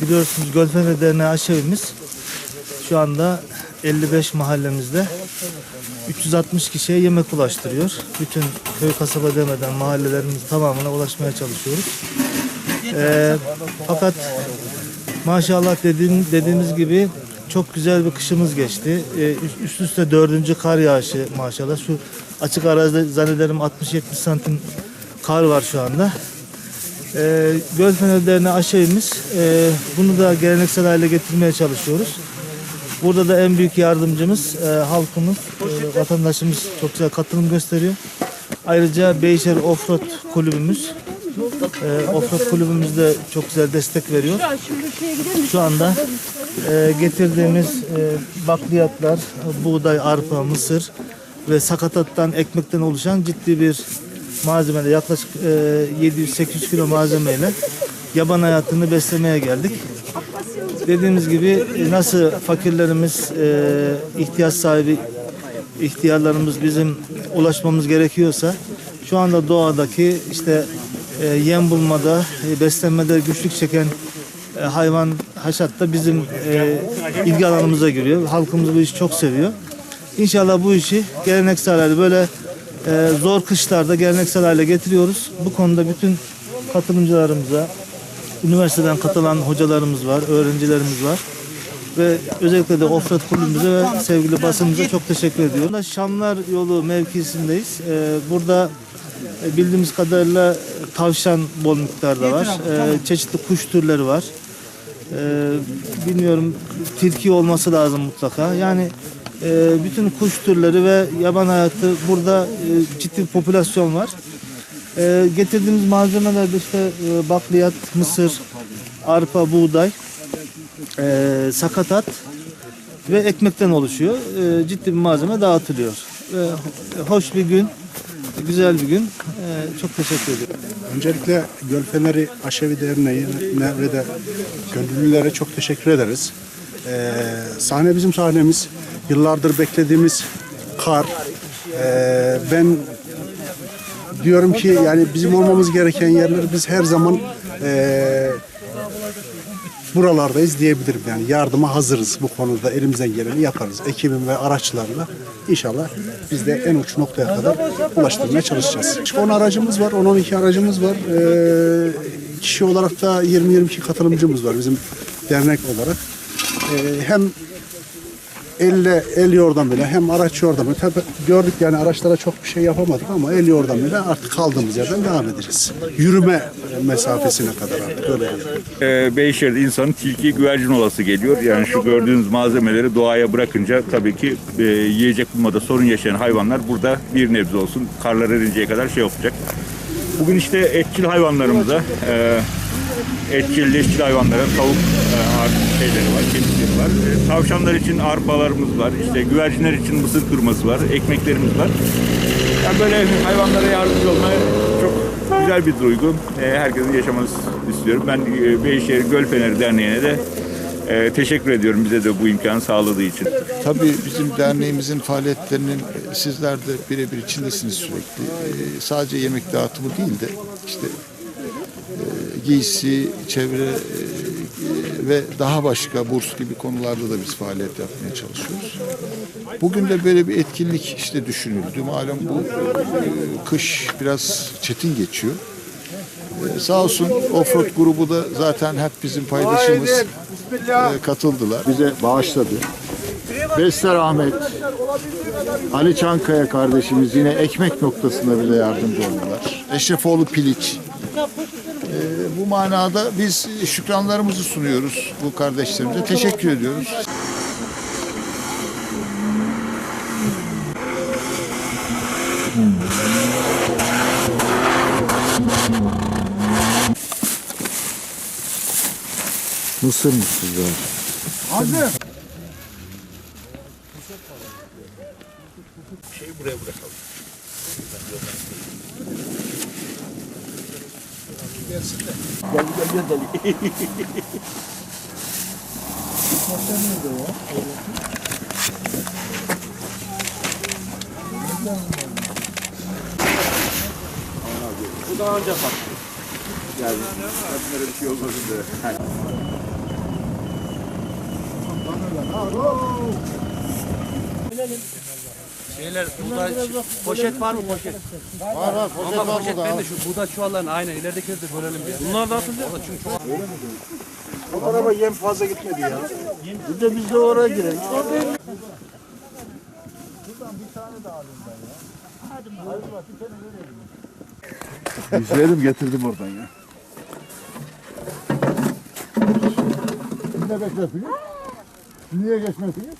Biliyorsunuz Gölfener Derneği aşevimiz şu anda 55 mahallemizde 360 kişiye yemek ulaştırıyor. Bütün köy kasaba demeden mahallelerimizin tamamına ulaşmaya çalışıyoruz. Ee, fakat maşallah dediğim, dediğimiz gibi çok güzel bir kışımız geçti. Ee, üst üste dördüncü kar yağışı maşallah. Şu açık arazide zannederim 60-70 santim kar var şu anda. Ee, Göl Fener Derneği aşevimiz. Ee, bunu da geleneksel hale getirmeye çalışıyoruz. Burada da en büyük yardımcımız e, halkımız, e, vatandaşımız çok güzel katılım gösteriyor. Ayrıca Beyşehir Offroad kulübümüz, e, Offroad kulübümüz de çok güzel destek veriyor. Şu anda e, getirdiğimiz e, bakliyatlar, e, buğday, arpa, mısır ve sakatattan, ekmekten oluşan ciddi bir malzemeyle yaklaşık e, 700-800 kilo malzemeyle yaban hayatını beslemeye geldik. Dediğimiz gibi e, nasıl fakirlerimiz, e, ihtiyaç sahibi ihtiyarlarımız bizim ulaşmamız gerekiyorsa şu anda doğadaki işte e, yem bulmada, e, beslenmede güçlük çeken e, hayvan haşatta bizim e, ilgi alanımıza giriyor. Halkımız bu işi çok seviyor. İnşallah bu işi geleneksel böyle e, zor kışlarda geleneksel hale getiriyoruz. Bu konuda bütün katılımcılarımıza, üniversiteden katılan hocalarımız var, öğrencilerimiz var. Ve özellikle de Offroad kulübümüze ve sevgili basınımıza çok teşekkür ediyorum. Şamlar yolu mevkisindeyiz. Ee, burada e, bildiğimiz kadarıyla tavşan bol miktarda var. Ee, çeşitli kuş türleri var. Ee, bilmiyorum tilki olması lazım mutlaka. Yani e, bütün kuş türleri ve yaban hayatı burada e, ciddi bir popülasyon var. Ee, getirdiğimiz malzemeler de işte e, bakliyat, mısır, arpa, buğday, e, sakatat ve ekmekten oluşuyor. E, ciddi bir malzeme dağıtılıyor. Ve hoş bir gün, güzel bir gün. E, çok teşekkür ediyorum. Öncelikle Göl Feneri Aşevi Derneği'ne ve de gönüllülere çok teşekkür ederiz. Ee, sahne bizim sahnemiz. Yıllardır beklediğimiz kar. Ee, ben diyorum ki yani bizim olmamız gereken yerler biz her zaman ee, buralardayız diyebilirim yani yardıma hazırız bu konuda elimizden geleni yaparız ekibim ve araçlarla inşallah biz de en uç noktaya kadar ulaştırmaya çalışacağız. 10 aracımız var 10-12 aracımız var Ee, kişi olarak da 20-22 katılımcımız var bizim dernek olarak Ee, hem elle el yordamıyla hem araç yordamıyla tabii gördük yani araçlara çok bir şey yapamadık ama el yordamıyla artık kaldığımız yerden devam edeceğiz. Yürüme mesafesine kadar artık öyle diyelim. e, Beyşehir'de insanın tilki güvercin olası geliyor. Yani şu gördüğünüz malzemeleri doğaya bırakınca tabii ki e, yiyecek bulmada sorun yaşayan hayvanlar burada bir nebze olsun karlar erinceye kadar şey yapacak. Bugün işte etçil hayvanlarımıza e, etçil, leşçil hayvanlara tavuk e, şeyleri var, kemikleri var. E, tavşanlar için arpalarımız var. İşte güvercinler için mısır kırması var. Ekmeklerimiz var. Yani böyle hayvanlara yardımcı olmaya çok güzel bir duygu. E, herkesin yaşaması istiyorum. Ben e, Beyşehir Göl Feneri Derneği'ne de e, teşekkür ediyorum bize de bu imkanı sağladığı için. Tabii bizim derneğimizin faaliyetlerinin e, sizler de birebir içindesiniz sürekli. E, Sadece yemek dağıtımı değil de işte giysi, çevre e, ve daha başka burs gibi konularda da biz faaliyet yapmaya çalışıyoruz. Bugün de böyle bir etkinlik işte düşünüldü. Malum bu e, kış biraz çetin geçiyor. E, Sağ olsun Offroad grubu da zaten hep bizim paydaşımız e, katıldılar. Bize bağışladı. Besler Ahmet, Ali Çankaya kardeşimiz yine ekmek noktasında bize yardımcı oldular. Eşrefoğlu Piliç. Ee, bu manada biz şükranlarımızı sunuyoruz bu kardeşlerimize. Teşekkür ediyoruz. Mısır mısırlar. Hadi. Şey buraya bırakalım gelsin de. Gel gel gel deli. Kaptan nerede ya? Bu daha önce patladı. Yani hepsine bir şey olmasın diye. Binelim. Şeyler buğday poşet var mı poşet? Var var poşet Ama var poşet burada. ben de şu buğday çuvallarını aynen ileridekileri de görelim bir. Bunlar da atılacak. çünkü çok O araba yem fazla gitmedi ya. Bir de biz de oraya girelim. Düşlerim getirdim oradan ya. Ne bekliyorsunuz? Siz niye geçmezsiniz?